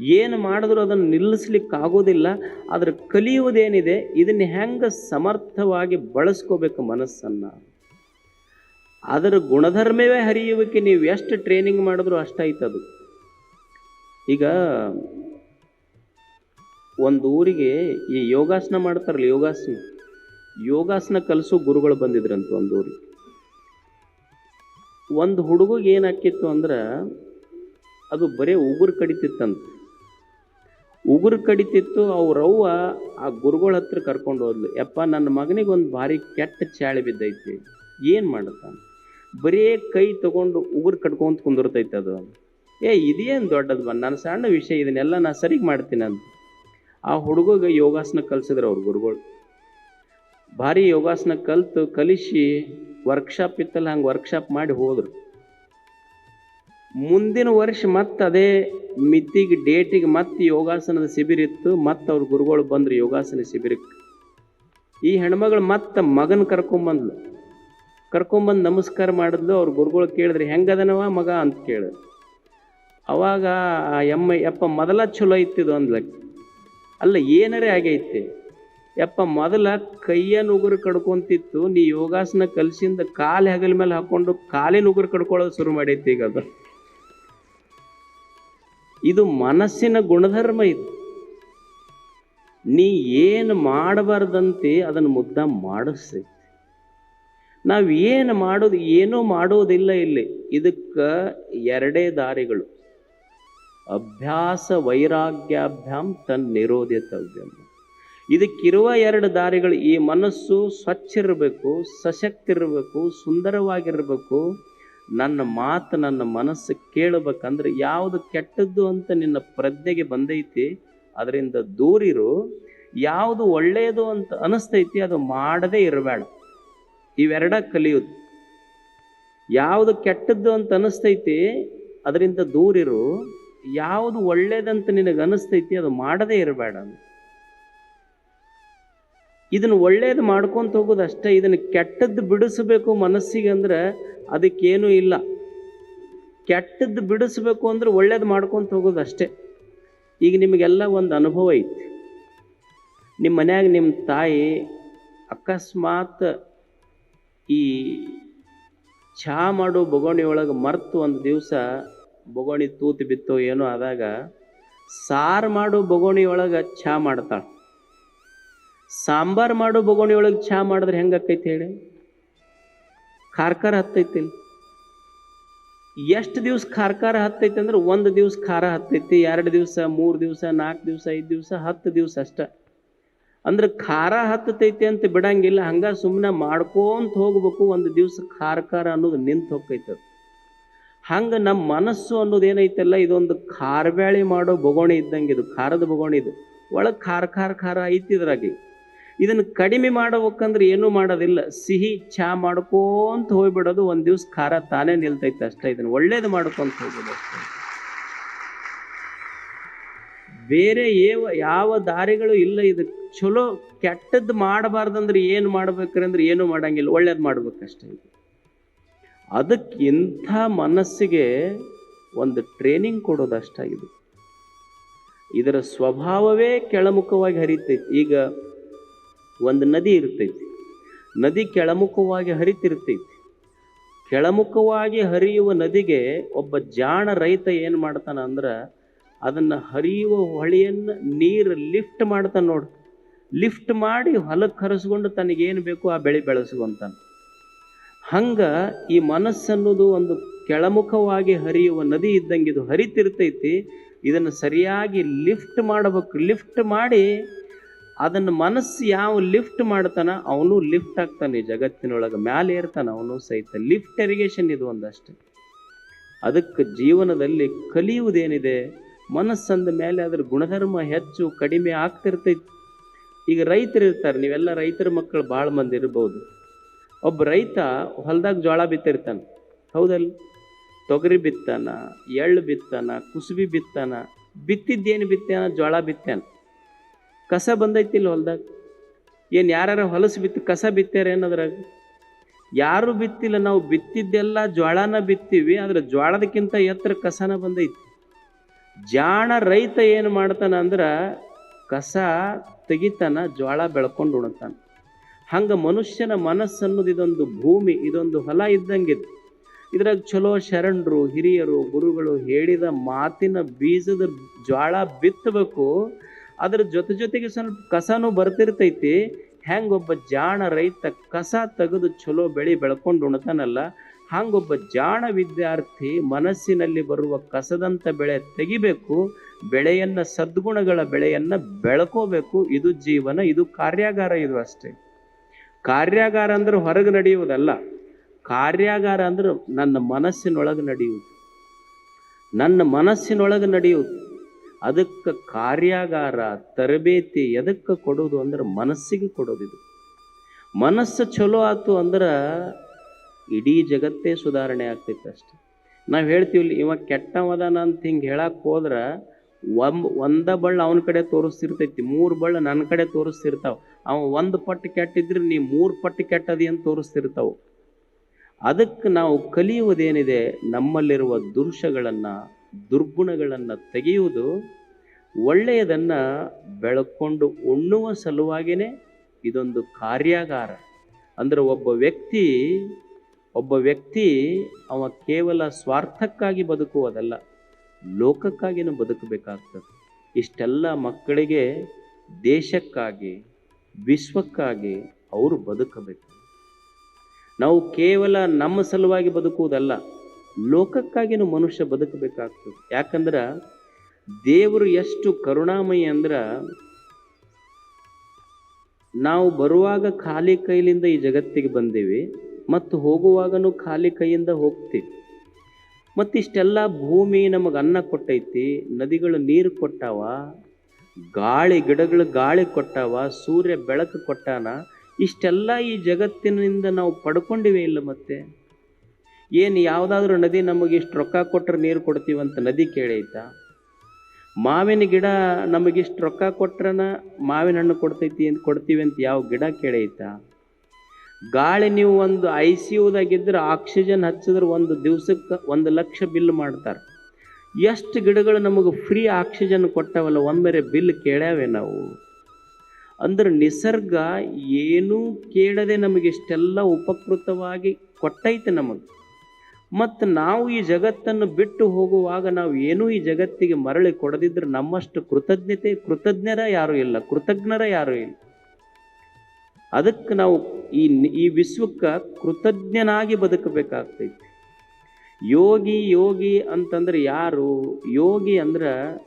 ಏನು ಮಾಡಿದ್ರೂ ಅದನ್ನು ನಿಲ್ಲಿಸ್ಲಿಕ್ಕಾಗೋದಿಲ್ಲ, ಆದರೆ ಕಲಿಯುವುದೇನಿದೆ, ಇದನ್ನು ಹೆಂಗೆ ಸಮರ್ಥವಾಗಿ ಬಳಸ್ಕೋಬೇಕು ಮನಸ್ಸನ್ನು? ಅದರ ಗುಣಧರ್ಮವೇ ಹರಿಯುವಿಕೆ. ನೀವು ಎಷ್ಟು ಟ್ರೈನಿಂಗ್ ಮಾಡಿದ್ರು ಅಷ್ಟಾಯ್ತದು ಈಗ ಒಂದು ಊರಿಗೆ ಈ ಯೋಗಾಸನ ಮಾಡ್ತಾರಲ್ಲ, ಯೋಗಾಸನ. ಯೋಗಾಸನ ಕಲಿಸೋ ಗುರುಗಳು ಬಂದಿದ್ರಂತ ಒಂದು ಊರಿಗೆ. ಒಂದು ಹುಡುಗಿಗೆ ಏನಾಕಿತ್ತು ಅಂದ್ರೆ, ಅದು ಬರೀ ಉಗುರು ಕಡಿತಿತ್ತಂತ. ಉಗುರು ಕಡಿತಿತ್ತು ಅವ್ರವ್ವ ಆ ಗುರುಗಳ ಹತ್ರ ಕರ್ಕೊಂಡು ಹೋದ್ಲು. ಯಪ್ಪ, ನನ್ನ ಮಗನಿಗೆ ಒಂದು ಭಾರಿ ಕೆಟ್ಟ ಚಾಳಿ ಬಿದ್ದೈತಿ. ಏನು ಮಾಡುತ್ತಾನೆ? ಬರೀ ಕೈ ತಗೊಂಡು ಉಗುರು ಕಟ್ಕೊಂತ ಕುಂದಿರ್ತೈತೆ ಅದು. ಏ, ಇದೇನು ದೊಡ್ಡದು ಬಾ ನನ್ನ ಸಣ್ಣ ವಿಷಯ, ಇದನ್ನೆಲ್ಲ ನಾ ಸರಿಗೆ ಮಾಡ್ತೀನಿ ಅಂತ. ಆ ಹುಡುಗಗೆ ಯೋಗಾಸನ ಕಲಿಸಿದ್ರು ಅವ್ರ ಗುರುಗಳು. ಭಾರಿ ಯೋಗಾಸನ ಕಲಿತು ಕಲಿಸಿ ವರ್ಕ್ಶಾಪ್ ಇತ್ತಲ್ಲ, ಹಂಗೆ ವರ್ಕ್ಶಾಪ್ ಮಾಡಿ ಹೋದ್ರು. ಮುಂದಿನ ವರ್ಷ ಮತ್ತೆ ಅದೇ ಮಿತಿಗೆ ಡೇಟಿಗೆ ಮತ್ತೆ ಯೋಗಾಸನದ ಶಿಬಿರ ಇತ್ತು, ಮತ್ತೆ ಅವ್ರ ಗುರುಗಳು ಬಂದ್ರು ಯೋಗಾಸನ ಶಿಬಿರಕ್ಕೆ ಈ ಹೆಣ್ಮಗಳು ಮತ್ತೆ ಮಗನ ಕರ್ಕೊಂಬಂದ್ಲು. ಕರ್ಕೊಂಬಂದು ನಮಸ್ಕಾರ ಮಾಡಿದ್ಲು, ಅವ್ರ ಗುರುಗಳು ಕೇಳಿದ್ರೆ, ಹೆಂಗದನವ ಮಗ? ಅಂತ ಕೇಳಿದ್ರು. ಅವಾಗ ಆ ಎಮ್ಮ, ಯಪ್ಪ, ಮೊದಲ ಚಲೋ ಇತ್ತಿದು ಅಂದ್ಲಕ್ಕೆ ಅಲ್ಲ, ಏನರೇ ಆಗೈತಿ? ಯಪ್ಪ, ಮೊದಲ ಕೈಯನ್ನು ಉಗುರು ಕಡ್ಕೊಂತಿತ್ತು, ನೀ ಯೋಗಾಸನ ಕಲ್ಸಿಂದ ಕಾಲು ಹೆಗಲ ಮೇಲೆ ಹಾಕೊಂಡು ಕಾಲಿನ ಉಗುರು ಕಡ್ಕೊಳ್ಳೋದು ಶುರು ಮಾಡೈತಿ ಈಗ ಅದು. ಇದು ಮನಸ್ಸಿನ ಗುಣಧರ್ಮ ಇದು. ನೀ ಏನು ಮಾಡಬಾರ್ದಂತೆ ಅದನ್ನು ಮುದ್ದ ಮಾಡಿಸ್ತೈತಿ ನಾವು ಏನು ಮಾಡೋದು, ಏನೂ ಮಾಡೋದಿಲ್ಲ ಇಲ್ಲಿ. ಇದಕ್ಕೆ ಎರಡೇ ದಾರಿಗಳು. ಅಭ್ಯಾಸ ವೈರಾಗ್ಯಾಭ್ಯಾಮ್ ತನ್ನ ನಿರೋಧಿತವ್ಯಂ ಇದಕ್ಕಿರುವ ಎರಡು ದಾರಿಗಳು, ಈ ಮನಸ್ಸು ಸ್ವಚ್ಛ ಇರಬೇಕು ಸಶಕ್ತಿ ಇರಬೇಕು ಸುಂದರವಾಗಿರಬೇಕು. ನನ್ನ ಮಾತು ನನ್ನ ಮನಸ್ಸು ಕೇಳಬೇಕಂದ್ರೆ ಯಾವುದು ಕೆಟ್ಟದ್ದು ಅಂತ ನಿನ್ನ ಪ್ರಜ್ಞೆಗೆ ಬಂದೈತಿ, ಅದರಿಂದ ದೂರಿರು. ಯಾವುದು ಒಳ್ಳೆಯದು ಅಂತ ಅನಿಸ್ತೈತಿ, ಅದು ಮಾಡದೇ ಇರಬೇಡ. ಇವೆರಡ ಕಲಿಯುತ್ತೆ ಯಾವುದು ಕೆಟ್ಟದ್ದು ಅಂತ ಅನಿಸ್ತೈತಿ, ಅದರಿಂದ ದೂರಿರು ಯಾವುದು ಒಳ್ಳೇದಂತ ನಿನಗೆ ಅನಿಸ್ತೈತಿ, ಅದು ಮಾಡದೇ ಇರಬೇಡ ಇದನ್ನು ಒಳ್ಳೇದು ಮಾಡ್ಕೊಂತ ಹೋಗೋದು ಅಷ್ಟೇ, ಇದನ್ನು ಕೆಟ್ಟದ್ದು ಬಿಡಿಸ್ಬೇಕು ಮನಸ್ಸಿಗೆ ಅಂದ್ರೆ ಅದಕ್ಕೇನೂ ಇಲ್ಲ. ಕೆಟ್ಟದ್ದು ಬಿಡಿಸ್ಬೇಕು ಅಂದ್ರೆ ಒಳ್ಳೇದು ಮಾಡ್ಕೊತ ಹೋಗೋದು ಅಷ್ಟೇ. ಈಗ ನಿಮಗೆಲ್ಲ ಒಂದು ಅನುಭವ ಐತಿ. ನಿಮ್ಮ ಮನ್ಯಾಗ ನಿಮ್ಮ ತಾಯಿ ಅಕಸ್ಮಾತ್ ಈ ಚಹಾ ಮಾಡೋ ಬೊಗೋಣಿ ಒಳಗೆ ಮರ್ತು ಒಂದು ದಿವಸ ಬೊಗೋಣಿ ತೂತು ಬಿತ್ತೋ, ಏನೋ ಆದಾಗ ಸಾರು ಮಾಡೋ ಬೊಗೋಣಿ ಒಳಗೆ ಚಹಾ ಮಾಡ್ತಾಳೆ. ಸಾಂಬಾರು ಮಾಡೋ ಬೊಗೋಣಿ ಒಳಗೆ ಚಹಾ ಮಾಡಿದ್ರೆ ಹೆಂಗಾಕೈತಿ ಹೇಳಿ? ಖಾರ್ಕಾರ ಹತ್ತೈತಿ ಎಷ್ಟು ದಿವ್ಸ ಖಾರ್ಕಾರ ಹತ್ತೈತಿ ಅಂದ್ರೆ ಒಂದು ದಿವ್ಸ ಖಾರ ಹತ್ತೈತಿ, ಎರಡು ದಿವಸ, ಮೂರು ದಿವಸ ನಾಲ್ಕು ದಿವಸ, ಐದು ದಿವಸ, ಹತ್ತು ದಿವಸ ಅಷ್ಟ. ಅಂದ್ರೆ ಖಾರ ಹತ್ತತೈತಿ ಅಂತ ಬಿಡಂಗಿಲ್ಲ, ಹಂಗ ಸುಮ್ಮನೆ ಮಾಡ್ಕೊಂತ ಹೋಗ್ಬೇಕು, ಒಂದು ದಿವ್ಸ ಖಾರ ಖಾರ ಅನ್ನೋದು ನಿಂತು ಹೋಗ್ತೈತೆ ಹಂಗೆ ನಮ್ಮ ಮನಸ್ಸು ಅನ್ನೋದು ಏನೈತಲ್ಲ, ಇದೊಂದು ಖಾರಬ್ಯಾಳಿ ಮಾಡೋ ಬೊಗೋಣಿ ಇದ್ದಂಗೆ ಇದು, ಖಾರದ ಬೊಗೋಣಿ ಇದು. ಒಳಗೆ ಖಾರ ಖಾರ ಖಾರ ಐತಿ ಇದ್ರಾಗಿ. ಇದನ್ನು ಕಡಿಮೆ ಮಾಡ್ಬೇಕಂದ್ರೆ ಏನೂ ಮಾಡೋದಿಲ್ಲ, ಸಿಹಿ ಚಾ ಮಾಡ್ಕೋಂತ ಹೋಗ್ಬಿಡೋದು, ಒಂದು ದಿವ್ಸ ಖಾರ ತಾನೇ ನಿಲ್ತೈತೆ ಅಷ್ಟೇ, ಇದನ್ನು ಒಳ್ಳೇದು ಮಾಡ್ಕೊಂತ ಹೋಗೋದು ಅಷ್ಟೇ. ಬೇರೆ ಏವ, ಯಾವ ದಾರಿಗಳು ಇಲ್ಲ ಇದಕ್ಕೆ ಚಲೋ ಕೆಟ್ಟದ್ದು ಮಾಡಬಾರ್ದಂದ್ರೆ ಏನು ಅಂದ್ರೆ ಏನು ಮಾಡಂಗಿಲ್ಲ. ಒಳ್ಳೇದು ಮಾಡ್ಬೇಕಷ್ಟೇ ಇದು. ಅದಕ್ಕೆ ಇಂಥ ಮನಸ್ಸಿಗೆ ಒಂದು ಟ್ರೈನಿಂಗ್ ಕೊಡೋದಷ್ಟ ಇದು ಇದರ ಸ್ವಭಾವವೇ ಕೆಳಮುಖವಾಗಿ ಹರಿತೈತಿ. ಈಗ ಒಂದು ನದಿ ಇರ್ತೈತಿ. ನದಿ ಕೆಳಮುಖವಾಗಿ ಹರಿತಿರ್ತೈತಿ. ಕೆಳಮುಖವಾಗಿ ಹರಿಯುವ ನದಿಗೆ ಒಬ್ಬ ಜಾಣ ರೈತ ಏನು ಮಾಡ್ತಾನೆ ಅಂದ್ರೆ ಅದನ್ನು ಹರಿಯುವ ಹೊಳೆಯನ್ನು ನೀರು ಲಿಫ್ಟ್ ಮಾಡ್ತಾನೆ ನೋಡು. ಲಿಫ್ಟ್ ಮಾಡಿ ಹೊಲಕ್ಕೆ ಹರಿಸ್ಕೊಂಡು ತನಗೇನು ಬೇಕು ಆ ಬೆಳೆ ಬೆಳೆಸುವಂತಾನೆ ಹಂಗ ಈ ಮನಸ್ಸನ್ನೋದು ಒಂದು ಕೆಳಮುಖವಾಗಿ ಹರಿಯುವ ನದಿ ಇದ್ದಂಗೆ ಇದು ಹರಿತಿರ್ತೈತಿ. ಇದನ್ನು ಸರಿಯಾಗಿ ಲಿಫ್ಟ್ ಮಾಡಬೇಕು. ಲಿಫ್ಟ್ ಮಾಡಿ ಅದನ್ನು ಮನಸ್ಸು ಯಾವ ಲಿಫ್ಟ್ ಮಾಡ್ತಾನ ಅವನು ಲಿಫ್ಟ್ ಆಗ್ತಾನೆ ಜಗತ್ತಿನೊಳಗೆ. ಮ್ಯಾಲೆ ಇರ್ತಾನೆ ಅವನು ಸಹಿತ. ಲಿಫ್ಟ್ ಇರಿಗೇಷನ್ ಇದು ಒಂದಷ್ಟೇ. ಅದಕ್ಕೆ ಜೀವನದಲ್ಲಿ ಕಲಿಯುವುದೇನಿದೆ? ಮನಸ್ಸಂದ ಮೇಲೆ ಅದ್ರ ಗುಣಧರ್ಮ ಹೆಚ್ಚು ಕಡಿಮೆ ಆಗ್ತಿರ್ತೈತಿ. ಈಗ ರೈತರು ಇರ್ತಾರೆ, ನೀವೆಲ್ಲ ರೈತರ ಮಕ್ಕಳು ಭಾಳ ಮಂದಿ ಇರ್ಬೋದು. ಒಬ್ಬ ರೈತ ಹೊಲ್ದಾಗ ಜೋಳ ಬಿತ್ತಿರ್ತಾನೆ. ಹೌದಲ್ ತೊಗರಿ ಬಿತ್ತಾನ, ಎಳ್ಳು ಬಿತ್ತಾನ, ಕುಸುಬಿ ಬಿತ್ತಾನ, ಬಿತ್ತಿದ್ದೇನು ಬಿತ್ತಾನ ಜೋಳ ಬಿತ್ತಾನ. ಕಸ ಬಂದೈತಿಲ್ಲ ಹೊಲ್ದಾಗ? ಏನು ಯಾರು ಹೊಲಸು ಬಿತ್ತು ಕಸ ಬಿತ್ತಾರ ಅದ್ರಾಗ ಯಾರು ಬಿತ್ತಿಲ್ಲ, ನಾವು ಬಿತ್ತಿದ್ದೆಲ್ಲ ಜೋಳನ ಬಿತ್ತೀವಿ, ಆದ್ರೆ ಜೋಳದಕ್ಕಿಂತ ಎತ್ತರ ಕಸನ ಬಂದೈತಿ. ಜಾಣ ರೈತ ಏನು ಮಾಡ್ತಾನ ಅಂದ್ರೆ ಕಸ ತೆಗಿತಾನ, ಜ್ವಾಳ ಬೆಳ್ಕೊಂಡು ಉಣ್ತಾನ. ಹಂಗೆ ಮನುಷ್ಯನ ಮನಸ್ಸು ಅನ್ನೋದು ಇದೊಂದು ಭೂಮಿ, ಇದೊಂದು ಹೊಲ ಇದ್ದಂಗೆ ಇದ್ರಾಗ ಚಲೋ ಶರಣರು, ಹಿರಿಯರು, ಗುರುಗಳು ಹೇಳಿದ ಮಾತಿನ ಬೀಜದ ಜ್ವಾಳ ಬಿತ್ತಬೇಕು. ಅದ್ರ ಜೊತೆ ಜೊತೆಗೆ ಸ್ವಲ್ಪ ಕಸನೂ ಬರ್ತಿರ್ತೈತಿ. ಹೆಂಗೊಬ್ಬ ಜಾಣ ರೈತ ಕಸ ತೆಗೆದು ಚಲೋ ಬೆಳೆ ಬೆಳ್ಕೊಂಡು ಉಣ್ತಾನಲ್ಲ ಹಂಗೊಬ್ಬ ಜಾಣ ವಿದ್ಯಾರ್ಥಿ ಮನಸ್ಸಿನಲ್ಲಿ ಬರುವ ಕಸದಂತ ಬೆಳೆ ತೆಗಿಬೇಕು, ಬೆಳೆಯನ್ನು ಸದ್ಗುಣಗಳ ಬೆಳೆಯನ್ನು ಬೆಳ್ಕೋಬೇಕು. ಇದು ಜೀವನ, ಇದು ಕಾರ್ಯಾಗಾರ ಇದು ಅಷ್ಟೇ. ಕಾರ್ಯಾಗಾರ ಅಂದ್ರೆ ಹೊರಗೆ ನಡೆಯುವುದಲ್ಲ. ಕಾರ್ಯಾಗಾರ ಅಂದ್ರೆ ನನ್ನ ಮನಸ್ಸಿನೊಳಗೆ ನಡೆಯುವುದು. ನನ್ನ ಮನಸ್ಸಿನೊಳಗೆ ನಡೆಯುವುದು. ಅದಕ್ಕೆ ಕಾರ್ಯಾಗಾರ, ತರಬೇತಿ ಎದಕ್ಕೆ ಕೊಡೋದು ಅಂದ್ರೆ ಮನಸ್ಸಿಗೆ ಕೊಡೋದಿದು. ಮನಸ್ಸು ಚಲೋ ಆತು ಅಂದ್ರೆ ಇಡೀ ಜಗತ್ತೇ ಸುಧಾರಣೆ ಆಗ್ತೈತೆ ಅಷ್ಟೆ. ನಾವು ಹೇಳ್ತೀವಿ ಇವ ಕೆಟ್ಟವದನ ಅಂತ ಹಿಂಗೆ ಹೇಳಕ್ಕೆ ಹೋದ್ರೆ ಒಂಬ್ ಒಂದ ಬಳ್ಳ ಅವನ ಕಡೆ ತೋರಿಸ್ತಿರ್ತೈತಿ, ಮೂರು ಬಳ್ಳ ನನ್ನ ಕಡೆ ತೋರಿಸ್ತಿರ್ತಾವ. ಅವ ಒಂದು ಪಟ್ಟು ಕೆಟ್ಟಿದ್ರೆ ನೀ ಮೂರು ಪಟ್ಟು ಕೆಟ್ಟದಿ ಅಂತ ತೋರಿಸ್ತಿರ್ತಾವ. ಅದಕ್ಕೆ ನಾವು ಕಲಿಯುವುದೇನಿದೆ, ನಮ್ಮಲ್ಲಿರುವ ದುರ್ಷಗಳನ್ನು, ದುರ್ಗುಣಗಳನ್ನು ತೆಗೆಯುವುದು ಒಳ್ಳೆಯದನ್ನು ಬೆಳಕೊಂಡು ಉಣ್ಣುವ ಸಲುವಾಗಿಯೇ ಇದೊಂದು ಕಾರ್ಯಾಗಾರ. ಅಂದ್ರೆ ಒಬ್ಬ ವ್ಯಕ್ತಿ ಒಬ್ಬ ವ್ಯಕ್ತಿ ಅವ ಕೇವಲ ಸ್ವಾರ್ಥಕ್ಕಾಗಿ ಬದುಕುವುದಲ್ಲ, ಲೋಕಕ್ಕಾಗಿನೂ ಬದುಕಬೇಕಾಗ್ತದೆ. ಇಷ್ಟೆಲ್ಲ ಮಕ್ಕಳಿಗೆ ದೇಶಕ್ಕಾಗಿ, ವಿಶ್ವಕ್ಕಾಗಿ ಅವರು ಬದುಕಬೇಕು. ನಾವು ಕೇವಲ ನಮ್ಮ ಸಲುವಾಗಿ ಬದುಕುವುದಲ್ಲ, ಲೋಕಕ್ಕಾಗಿನೂ ಮನುಷ್ಯ ಬದುಕಬೇಕಾಗ್ತದೆ. ಯಾಕಂದ್ರೆ ದೇವರು ಎಷ್ಟು ಕರುಣಾಮಯಿ ಅಂದ್ರೆ ನಾವು ಬರುವಾಗ ಖಾಲಿ ಕೈಲಿಂದ ಈ ಜಗತ್ತಿಗೆ ಬಂದೀವಿ ಮತ್ತು ಹೋಗುವಾಗನೂ ಖಾಲಿ ಕೈಯಿಂದ ಹೋಗ್ತೀವಿ ಮತ್ತಿಷ್ಟೆಲ್ಲ ಭೂಮಿ ನಮಗೆ ಅನ್ನ ಕೊಟ್ಟೈತಿ, ನದಿಗಳು ನೀರು ಕೊಟ್ಟಾವ, ಗಾಳಿ, ಗಿಡಗಳು ಗಾಳಿ ಕೊಟ್ಟಾವ, ಸೂರ್ಯ ಬೆಳಕು ಕೊಟ್ಟಾನ, ಇಷ್ಟೆಲ್ಲ ಈ ಜಗತ್ತಿನಿಂದ ನಾವು ಪಡ್ಕೊಂಡಿವೆ ಇಲ್ಲ ಮತ್ತೆ? ಏನು ಯಾವುದಾದ್ರೂ ನದಿ ನಮಗೆ ಇಷ್ಟು ರೊಕ್ಕ ಕೊಟ್ಟರೆ ನೀರು ಕೊಡ್ತೀವಂತ ನದಿ ಕೇಳೈತಾ? ಮಾವಿನ ಗಿಡ ನಮಗಿಷ್ಟು ರೊಕ್ಕ ಕೊಟ್ರನ ಮಾವಿನ ಹಣ್ಣು ಕೊಡ್ತೈತಿ ಅಂತ ಕೊಡ್ತೀವಿ ಅಂತ ಯಾವ ಗಿಡ ಕೇಳೈತಾ? ಗಾಳಿ ನೀವು ಒಂದು ಐ ಸಿ ಯುದಾಗಿದ್ದರೆ ಆಕ್ಸಿಜನ್ ಹಚ್ಚಿದ್ರೆ ಒಂದು ದಿವ್ಸಕ್ಕೆ ಒಂದು ಲಕ್ಷ ಬಿಲ್ ಮಾಡ್ತಾರೆ. ಎಷ್ಟು ಗಿಡಗಳು ನಮಗೆ ಫ್ರೀ ಆಕ್ಸಿಜನ್ ಕೊಟ್ಟವಲ್ಲ, ಒಮ್ಮೆರೆ ಬಿಲ್ ಕೇಳ್ಯಾವೆ ನಾವು. ಅಂದ್ರೆ ನಿಸರ್ಗ ಏನೂ ಕೇಳದೆ ನಮಗೆ ಇಷ್ಟೆಲ್ಲ ಉಪಕೃತವಾಗಿ ಕೊಟ್ಟೈತೆ ನಮಗೆ. ಮತ್ತು ನಾವು ಈ ಜಗತ್ತನ್ನು ಬಿಟ್ಟು ಹೋಗುವಾಗ ನಾವು ಏನೂ ಈ ಜಗತ್ತಿಗೆ ಮರಳಿ ಕೊಡದಿದ್ರೆ ನಮ್ಮಷ್ಟು ಕೃತಜ್ಞತೆ, ಕೃತಜ್ಞರ ಯಾರೂ ಇಲ್ಲ, ಕೃತಜ್ಞರ ಯಾರೂ ಇಲ್ಲ. ಅದಕ್ಕೆ ನಾವು ಈ ಈ ವಿಶ್ವಕ್ಕೆ ಕೃತಜ್ಞನಾಗಿ ಬದುಕಬೇಕಾಗ್ತೈತಿ. ಯೋಗಿ ಯೋಗಿ ಅಂತಂದ್ರೆ ಯಾರು? ಯೋಗಿ ಅಂದ್ರೆ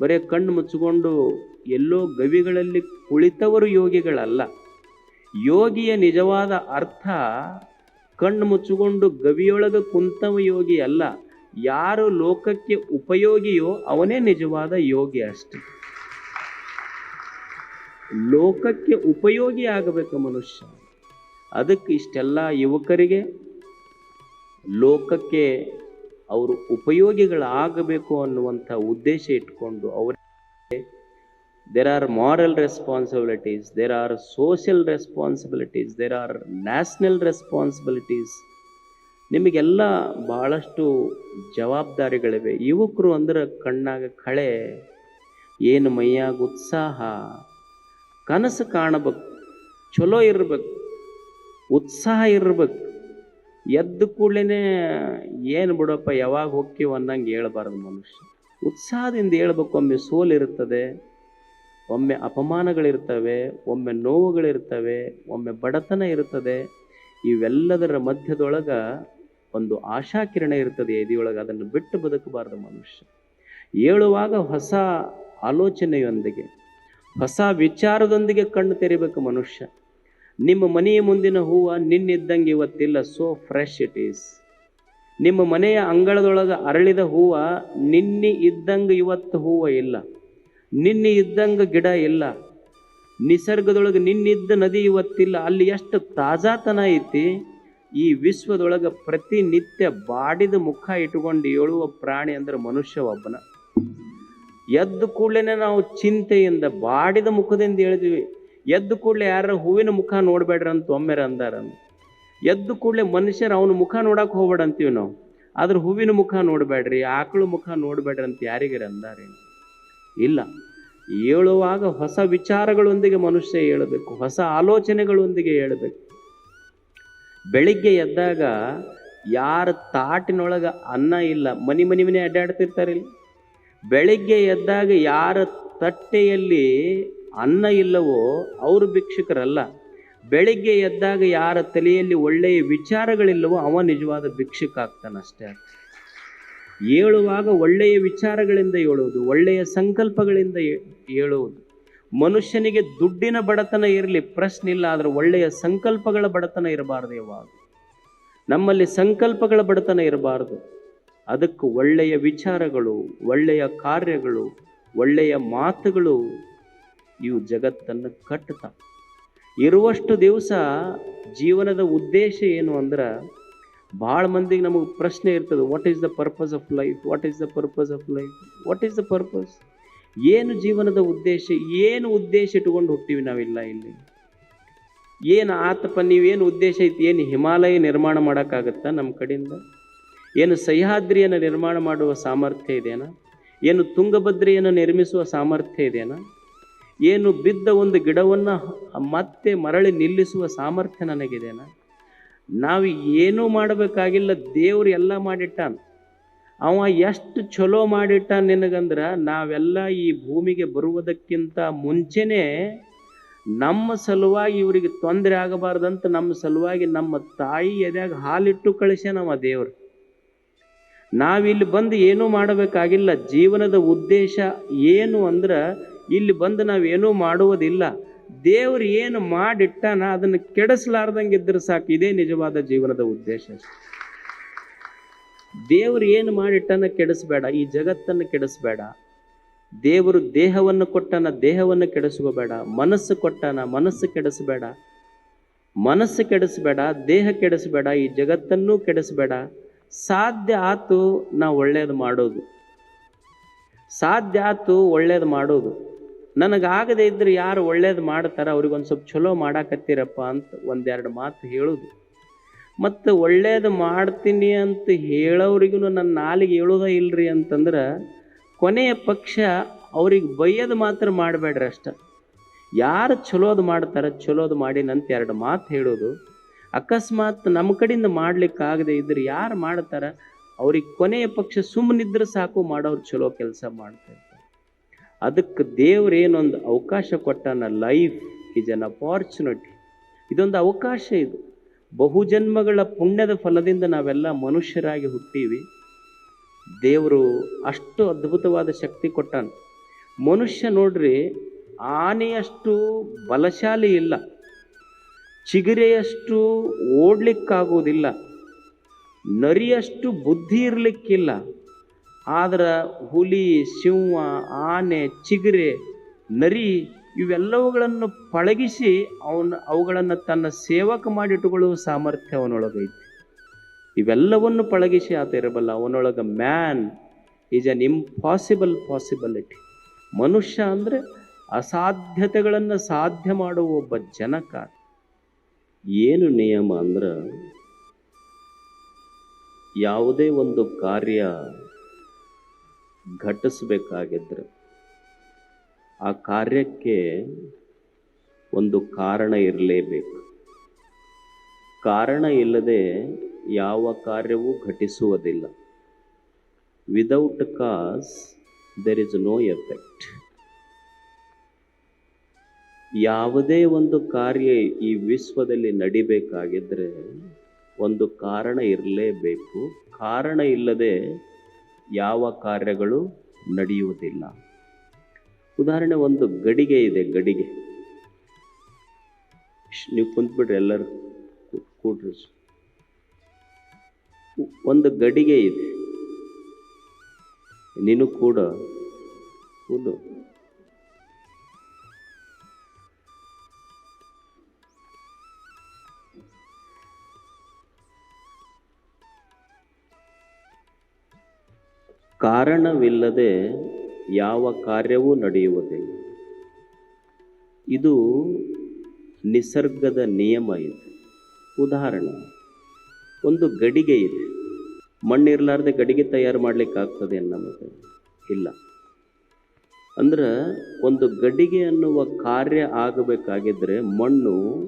ಬರೇ ಕಣ್ಣು ಮುಚ್ಚಿಕೊಂಡು ಎಲ್ಲೋ ಗವಿಗಳಲ್ಲಿ ಕುಳಿತವರು ಯೋಗಿಗಳಲ್ಲ. ಯೋಗಿಯ ನಿಜವಾದ ಅರ್ಥ ಕಣ್ಣು ಮುಚ್ಚಿಕೊಂಡು ಗವಿಯೊಳಗೆ ಕುಂತವ ಯೋಗಿ ಅಲ್ಲ. ಯಾರು ಲೋಕಕ್ಕೆ ಉಪಯೋಗಿಯೋ ಅವನೇ ನಿಜವಾದ ಯೋಗಿ ಅಷ್ಟೆ. ಲೋಕಕ್ಕೆ ಉಪಯೋಗಿ ಆಗಬೇಕು ಮನುಷ್ಯ. ಅದಕ್ಕೆ ಇಷ್ಟೆಲ್ಲ ಯುವಕರಿಗೆ ಲೋಕಕ್ಕೆ ಅವರು ಉಪಯೋಗಿಗಳಾಗಬೇಕು ಅನ್ನುವಂಥ ಉದ್ದೇಶ ಇಟ್ಕೊಂಡು ಅವರಿಗೆ there are moral responsibilities there are social responsibilities there are national responsibilities ನಿಮಗೆಲ್ಲ ಭಾಳಷ್ಟು ಜವಾಬ್ದಾರಿಗಳಿವೆ. ಯುವಕರು ಅಂದ್ರೆ ಕಣ್ಣಾಗ ಕಳೆ, ಏನು ಮೈಯಾಗ ಉತ್ಸಾಹ ಕನಸು ಕಾಣಬೇಕು, ಚಲೋ ಇರಬೇಕು, ಉತ್ಸಾಹ ಇರಬೇಕು. ಎದ್ದ ಕೂಡಲೇ ಏನು ಬಿಡಪ್ಪ, ಯಾವಾಗ ಹೋಗ್ತೀವಿ ಅನ್ನಂಗೆ ಹೇಳ್ಬಾರ್ದು ಮನುಷ್ಯ. ಉತ್ಸಾಹದಿಂದ ಹೇಳ್ಬೇಕು ಒಮ್ಮೆ ಸೋಲಿರುತ್ತದೆ ಒಮ್ಮೆ ಅಪಮಾನಗಳಿರ್ತವೆ, ಒಮ್ಮೆ ನೋವುಗಳಿರ್ತವೆ, ಒಮ್ಮೆ ಬಡತನ ಇರುತ್ತದೆ ಇವೆಲ್ಲದರ ಮಧ್ಯದೊಳಗೆ ಒಂದು ಆಶಾಕಿರಣ ಇರ್ತದೆ, ಎದೆಯೊಳಗೆ ಅದನ್ನು ಬಿಟ್ಟು ಬದುಕಬಾರ್ದು ಮನುಷ್ಯ. ಹೇಳುವಾಗ ಹೊಸ ಆಲೋಚನೆಯೊಂದಿಗೆ ಹೊಸ ವಿಚಾರದೊಂದಿಗೆ ಕಣ್ಣು ತೆರಿಬೇಕು ಮನುಷ್ಯ. ನಿಮ್ಮ ಮನೆಯ ಮುಂದಿನ ಹೂವು ನಿನ್ನಿದ್ದಂಗೆ ಇವತ್ತಿಲ್ಲ ಸೋ ಫ್ರೆಶ್ ಇಟ್ ಈಸ್ ನಿಮ್ಮ ಮನೆಯ ಅಂಗಳದೊಳಗೆ ಅರಳಿದ ಹೂವು ನಿನ್ನೆ ಇದ್ದಂಗೆ ಇವತ್ತು ಹೂವು ಇಲ್ಲ. ನಿನ್ನೆ ಇದ್ದಂಗೆ ಗಿಡ ಇಲ್ಲ. ನಿಸರ್ಗದೊಳಗೆ ನಿನ್ನಿದ್ದ ನದಿ ಇವತ್ತಿಲ್ಲ. ಅಲ್ಲಿ ಎಷ್ಟು ತಾಜಾತನ ಐತಿ. ಈ ವಿಶ್ವದೊಳಗೆ ಪ್ರತಿನಿತ್ಯ ಬಾಡಿದ ಮುಖ ಇಟ್ಕೊಂಡು ಏಳುವ ಪ್ರಾಣಿ ಅಂದ್ರೆ ಮನುಷ್ಯ ಒಬ್ಬನ. ಎದ್ದು ಕೂಡಲೇ ನಾವು ಚಿಂತೆಯಿಂದ ಬಾಡಿದ ಮುಖದಿಂದ ಹೇಳಿದ್ವಿ. ಎದ್ದು ಕೂಡಲೇ ಯಾರ ಹೂವಿನ ಮುಖ ನೋಡಬೇಡ್ರ ಅಂತ ಒಮ್ಮೆರ ಅಂದಾರ ಎದ್ದು ಕೂಡಲೇ ಮನುಷ್ಯರು ಅವನ ಮುಖ ನೋಡಕ್ಕೆ ಹೋಗ್ಬೇಡ ಅಂತೀವಿ ನಾವು. ಆದ್ರೆ ಹೂವಿನ ಮುಖ ನೋಡಬೇಡ್ರಿ, ಆಕಳು ಮುಖ ನೋಡಬೇಡ್ರಿ ಅಂತ ಯಾರಿಗಾರ ಅಂದಾರೆ? ಇಲ್ಲ. ಹೇಳುವಾಗ ಹೊಸ ವಿಚಾರಗಳೊಂದಿಗೆ ಮನುಷ್ಯ ಹೇಳಬೇಕು ಹೊಸ ಆಲೋಚನೆಗಳೊಂದಿಗೆ ಹೇಳಬೇಕು ಬೆಳಿಗ್ಗೆ ಎದ್ದಾಗ ಯಾರ ತಾಟಿನೊಳಗೆ ಅನ್ನ ಇಲ್ಲ, ಮನಿ ಮನಿ ಮನೆ ಅಡ್ಡಾಡ್ತಿರ್ತಾರಿಲ್ಲ ಬೆಳಿಗ್ಗೆ ಎದ್ದಾಗ ಯಾರ ತಟ್ಟೆಯಲ್ಲಿ ಅನ್ನ ಇಲ್ಲವೋ ಅವರು ಭಿಕ್ಷುಕರಲ್ಲ. ಬೆಳಿಗ್ಗೆ ಎದ್ದಾಗ ಯಾರ ತಲೆಯಲ್ಲಿ ಒಳ್ಳೆಯ ವಿಚಾರಗಳಿಲ್ಲವೋ ಅವ ನಿಜವಾದ ಭಿಕ್ಷುಕ ಆಗ್ತಾನಷ್ಟೇ ಏಳುವಾಗ ಒಳ್ಳೆಯ ವಿಚಾರಗಳಿಂದ ಹೇಳುವುದು ಒಳ್ಳೆಯ ಸಂಕಲ್ಪಗಳಿಂದ ಹೇಳುವುದು ಮನುಷ್ಯನಿಗೆ ದುಡ್ಡಿನ ಬಡತನ ಇರಲಿ, ಪ್ರಶ್ನೆ ಇಲ್ಲ, ಆದರೆ ಒಳ್ಳೆಯ ಸಂಕಲ್ಪಗಳ ಬಡತನ ಇರಬಾರ್ದು ಯಾವಾಗ. ನಮ್ಮಲ್ಲಿ ಸಂಕಲ್ಪಗಳ ಬಡತನ ಇರಬಾರ್ದು. ಅದಕ್ಕೆ ಒಳ್ಳೆಯ ವಿಚಾರಗಳು, ಒಳ್ಳೆಯ ಕಾರ್ಯಗಳು, ಒಳ್ಳೆಯ ಮಾತುಗಳು ಇವು ಜಗತ್ತನ್ನು ಕಟ್ಟುತ್ತ. ಇರುವಷ್ಟು ದಿವಸ ಜೀವನದ ಉದ್ದೇಶ ಏನು ಅಂದ್ರೆ, ಭಾಳ ಮಂದಿಗೆ ನಮಗೆ ಪ್ರಶ್ನೆ ಇರ್ತದೆ what is the purpose of life what is the purpose of life what is the purpose ಏನು ಜೀವನದ ಉದ್ದೇಶ, ಏನು ಉದ್ದೇಶ ಇಟ್ಕೊಂಡು ಹುಟ್ಟಿವಿ ನಾವಿಲ್ಲ ಇಲ್ಲಿ. ಏನು ಆತಪ್ಪ, ನೀವೇನು ಉದ್ದೇಶ ಐತಿ? ಏನು ಹಿಮಾಲಯ ನಿರ್ಮಾಣ ಮಾಡೋಕ್ಕಾಗತ್ತಾ ನಮ್ಮ ಕಡೆಯಿಂದ? ಏನು ಸಹ್ಯಾದ್ರಿಯನ್ನು ನಿರ್ಮಾಣ ಮಾಡುವ ಸಾಮರ್ಥ್ಯ ಇದೆಯಾ ಏನು ತುಂಗಭದ್ರೆಯನ್ನು ನಿರ್ಮಿಸುವ ಸಾಮರ್ಥ್ಯ ಇದೆಯಾ ಏನು ಬಿದ್ದ ಒಂದು ಗಿಡವನ್ನು ಮತ್ತೆ ಮರಳಿ ನಿಲ್ಲಿಸುವ ಸಾಮರ್ಥ್ಯ ನನಗಿದೆನಾ ನಾವು ಏನೂ ಮಾಡಬೇಕಾಗಿಲ್ಲ, ದೇವ್ರು ಎಲ್ಲ ಮಾಡಿಟ್ಟಾನ. ಅವ ಎಷ್ಟು ಚಲೋ ಮಾಡಿಟ್ಟ ನಿನಗಂದ್ರೆ, ನಾವೆಲ್ಲ ಈ ಭೂಮಿಗೆ ಬರುವುದಕ್ಕಿಂತ ಮುಂಚೆನೇ ನಮ್ಮ ಸಲುವಾಗಿ ಇವರಿಗೆ ತೊಂದರೆ ಆಗಬಾರ್ದಂತ ನಮ್ಮ ಸಲುವಾಗಿ ನಮ್ಮ ತಾಯಿ ಎದ್ಯಾಗ ಹಾಲಿಟ್ಟು ಕಳಿಸ್ಯಾನವ ದೇವ್ರು. ನಾವಿಲ್ಲಿ ಬಂದು ಏನೂ ಮಾಡಬೇಕಾಗಿಲ್ಲ. ಜೀವನದ ಉದ್ದೇಶ ಏನು ಅಂದ್ರೆ ಇಲ್ಲಿ ಬಂದು ನಾವೇನೂ ಮಾಡುವುದಿಲ್ಲ. ದೇವ್ರು ಏನು ಮಾಡಿಟ್ಟಾನ ಅದನ್ನು ಕೆಡಿಸ್ಲಾರ್ದಂಗೆ ಇದ್ರೆ ಸಾಕು. ಇದೇ ನಿಜವಾದ ಜೀವನದ ಉದ್ದೇಶ. ದೇವರು ಏನು ಮಾಡಿಟ್ಟನ ಕೆಡಿಸ್ಬೇಡ. ಈ ಜಗತ್ತನ್ನು ಕೆಡಿಸ್ಬೇಡ. ದೇವರು ದೇಹವನ್ನು ಕೊಟ್ಟನ ದೇಹವನ್ನು ಕೆಡಿಸ್ಕೋಬೇಡ. ಮನಸ್ಸು ಕೊಟ್ಟನ ಮನಸ್ಸು ಕೆಡಿಸ್ಬೇಡ. ಮನಸ್ಸು ಕೆಡಿಸ್ಬೇಡ, ದೇಹ ಕೆಡಿಸ್ಬೇಡ, ಈ ಜಗತ್ತನ್ನೂ ಕೆಡಿಸ್ಬೇಡ. ಸಾಧ್ಯ ಆತು ನಾವು ಒಳ್ಳೇದು ಮಾಡೋದು. ಸಾಧ್ಯ ಆತು ಒಳ್ಳೇದು ಮಾಡೋದು. ನನಗಾಗದೇ ಇದ್ರೆ ಯಾರು ಒಳ್ಳೇದು ಮಾಡ್ತಾರ ಅವ್ರಿಗೊಂದು ಸ್ವಲ್ಪ ಚಲೋ ಮಾಡಾಕತ್ತೀರಪ್ಪ ಅಂತ ಒಂದೆರಡು ಮಾತು ಹೇಳೋದು. ಮತ್ತು ಒಳ್ಳೇದು ಮಾಡ್ತೀನಿ ಅಂತ ಹೇಳೋರಿಗೂ ನನ್ನ ನಾಲಿಗೆ ಹೇಳೋದೇ ಇಲ್ರಿ ಅಂತಂದ್ರೆ, ಕೊನೆಯ ಪಕ್ಷ ಅವ್ರಿಗೆ ಬೈಯೋದು ಮಾತ್ರ ಮಾಡಬೇಡ್ರಿ ಅಷ್ಟ. ಯಾರು ಚಲೋದು ಮಾಡ್ತಾರೆ ಚಲೋದು ಮಾಡಿನಂತ ಎರಡು ಮಾತು ಹೇಳೋದು. ಅಕಸ್ಮಾತ್ ನಮ್ಮ ಕಡೆಯಿಂದ ಮಾಡ್ಲಿಕ್ಕಾಗದೆ ಇದ್ರೆ ಯಾರು ಮಾಡ್ತಾರ? ಅವ್ರಿಗೆ ಕೊನೆಯ ಪಕ್ಷ ಸುಮ್ಮನಿದ್ರೆ ಸಾಕು, ಮಾಡೋರು ಚಲೋ ಕೆಲಸ ಮಾಡ್ತಾ ಇರ್ತಾರೆ ಅದಕ್ಕೆ ದೇವ್ರು ಏನೊಂದು ಅವಕಾಶ ಕೊಟ್ಟಾನ ಲೈಫ್ ಈಸ್ ಅನ್ ಅಪಾರ್ಚುನಿಟಿ. ಇದೊಂದು ಅವಕಾಶ ಇದು. ಬಹುಜನ್ಮಗಳ ಪುಣ್ಯದ ಫಲದಿಂದ ನಾವೆಲ್ಲ ಮನುಷ್ಯರಾಗಿ ಹುಟ್ಟೀವಿ. ದೇವರು ಅಷ್ಟು ಅದ್ಭುತವಾದ ಶಕ್ತಿ ಕೊಟ್ಟಾನ. ಮನುಷ್ಯ ನೋಡ್ರಿ ಆನೆಯಷ್ಟು ಬಲಶಾಲಿ ಇಲ್ಲ. ಚಿಗುರೆಯಷ್ಟು ಓಡ್ಲಿಕ್ಕಾಗೋದಿಲ್ಲ ನರಿಯಷ್ಟು ಬುದ್ಧಿ ಇರಲಿಕ್ಕಿಲ್ಲ. ಆದ್ರೆ ಹುಲಿ, ಸಿಂಹ, ಆನೆ, ಚಿಗುರೆ, ನರಿ ಇವೆಲ್ಲವುಗಳನ್ನು ಪಳಗಿಸಿ ಅವನ ಅವುಗಳನ್ನು ತನ್ನ ಸೇವಕ ಮಾಡಿಟ್ಟುಕೊಳ್ಳುವ ಸಾಮರ್ಥ್ಯ ಅವನೊಳಗೈತಿ ಇವೆಲ್ಲವನ್ನು ಪಳಗಿಸಿ ಆತ ಇರಬಲ್ಲ, ಅವನೊಳಗೆ man is an impossible possibility ಮನುಷ್ಯ ಅಂದರೆ ಅಸಾಧ್ಯತೆಗಳನ್ನು ಸಾಧ್ಯ ಮಾಡುವ ಒಬ್ಬ ಜನಕ ಏನು ನಿಯಮ ಅಂದ್ರೆ ಯಾವುದೇ ಒಂದು ಕಾರ್ಯ ಘಟಿಸ್ಬೇಕಾಗಿದ್ರೆ ಆ ಕಾರ್ಯಕ್ಕೆ ಒಂದು ಕಾರಣ ಇರಲೇಬೇಕು. ಕಾರಣ ಇಲ್ಲದೆ ಯಾವ ಕಾರ್ಯವೂ ಘಟಿಸುವುದಿಲ್ಲ. Without cause there is no effect ಯಾವುದೇ ಒಂದು ಕಾರ್ಯ ಈ ವಿಶ್ವದಲ್ಲಿ ನಡಿಬೇಕಾಗಿದ್ದರೆ ಒಂದು ಕಾರಣ ಇರಲೇಬೇಕು. ಕಾರಣ ಇಲ್ಲದೆ ಯಾವ ಕಾರ್ಯಗಳು ನಡೆಯುವುದಿಲ್ಲ. ಉದಾಹರಣೆ ಒಂದು ಗಡಿಗೆ ಇದೆ, ಗಡಿಗೆ. ನೀವು ಕುಂತ್ಬಿಟ್ರೆ ಎಲ್ಲರೂ ಕೂಡ್ರಿ. ಒಂದು ಗಡಿಗೆ ಇದೆ. ನೀನು ಕೂಡ. ಕೂಡು. ಕಾರಣವಿಲ್ಲದೆ ಯಾವ ಕಾರ್ಯವೂ ನಡೆಯುವುದಿಲ್ಲ ಇದು ನಿಸರ್ಗದ ನಿಯಮ ಇದೆ. ಉದಾಹರಣೆ, ಒಂದು ಗಡಿಗೆ ಇದೆ. ಮಣ್ಣಿರಲಾರ್ದೆ ಗಡಿಗೆ ತಯಾರು ಮಾಡಲಿಕ್ಕೆ ಆಗ್ತದೆ ನಮಗೆ? ಇಲ್ಲ. ಅಂದ್ರೆ ಒಂದು ಗಡಿಗೆ ಅನ್ನುವ ಕಾರ್ಯ ಆಗಬೇಕಾಗಿದ್ದರೆ ಮಣ್ಣು